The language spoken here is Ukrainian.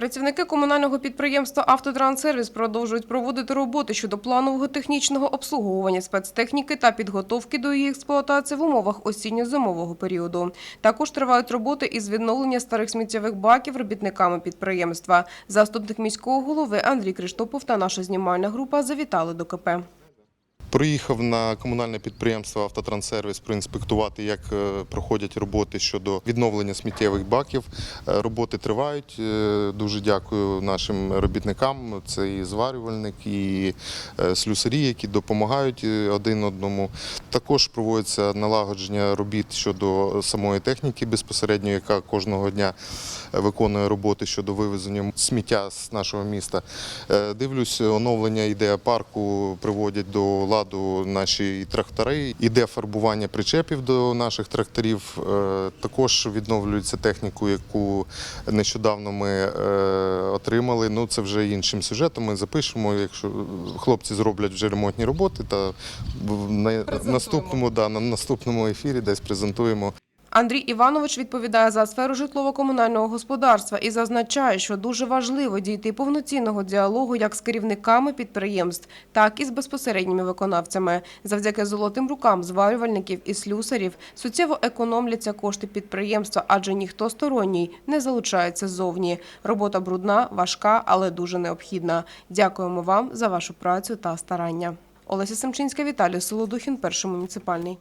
Працівники комунального підприємства «Автотранссервіс» продовжують проводити роботи щодо планового технічного обслуговування спецтехніки та підготовки до її експлуатації в умовах осінньо-зимового періоду. Також тривають роботи із відновлення старих сміттєвих баків робітниками підприємства. Заступник міського голови Андрій Криштопов та наша знімальна група завітали до КП. Приїхав на комунальне підприємство «Автотранссервіс» проінспектувати, як е, проходять роботи щодо відновлення сміттєвих баків. Е, Роботи тривають. Е, Дуже дякую нашим робітникам. Це і зварювальник, і слюсарі, які допомагають один одному. Також проводиться налагодження робіт щодо самої техніки безпосередньо, яка кожного дня виконує роботи щодо вивезення сміття з нашого міста. Дивлюсь, оновлення ідея парку приводять до ладу наші трактори. Іде фарбування причепів до наших тракторів. Е, Також відновлюється техніку, яку нещодавно ми е, отримали. Ну це вже іншим сюжетом. Ми запишемо, якщо хлопці зроблять вже ремонтні роботи, та на- наступному да, на наступному ефірі десь презентуємо. Андрій Іванович відповідає за сферу житлово-комунального господарства і зазначає, що дуже важливо дійти повноцінного діалогу як з керівниками підприємств, так і з безпосередніми виконавцями. Завдяки золотим рукам зварювальників і слюсарів суттєво економляться кошти підприємства, адже ніхто сторонній не залучається ззовні. Робота брудна, важка, але дуже необхідна. Дякуємо вам за вашу працю та старання. Олеся Семчинська, Віталій Солодухін, перший муніципальний.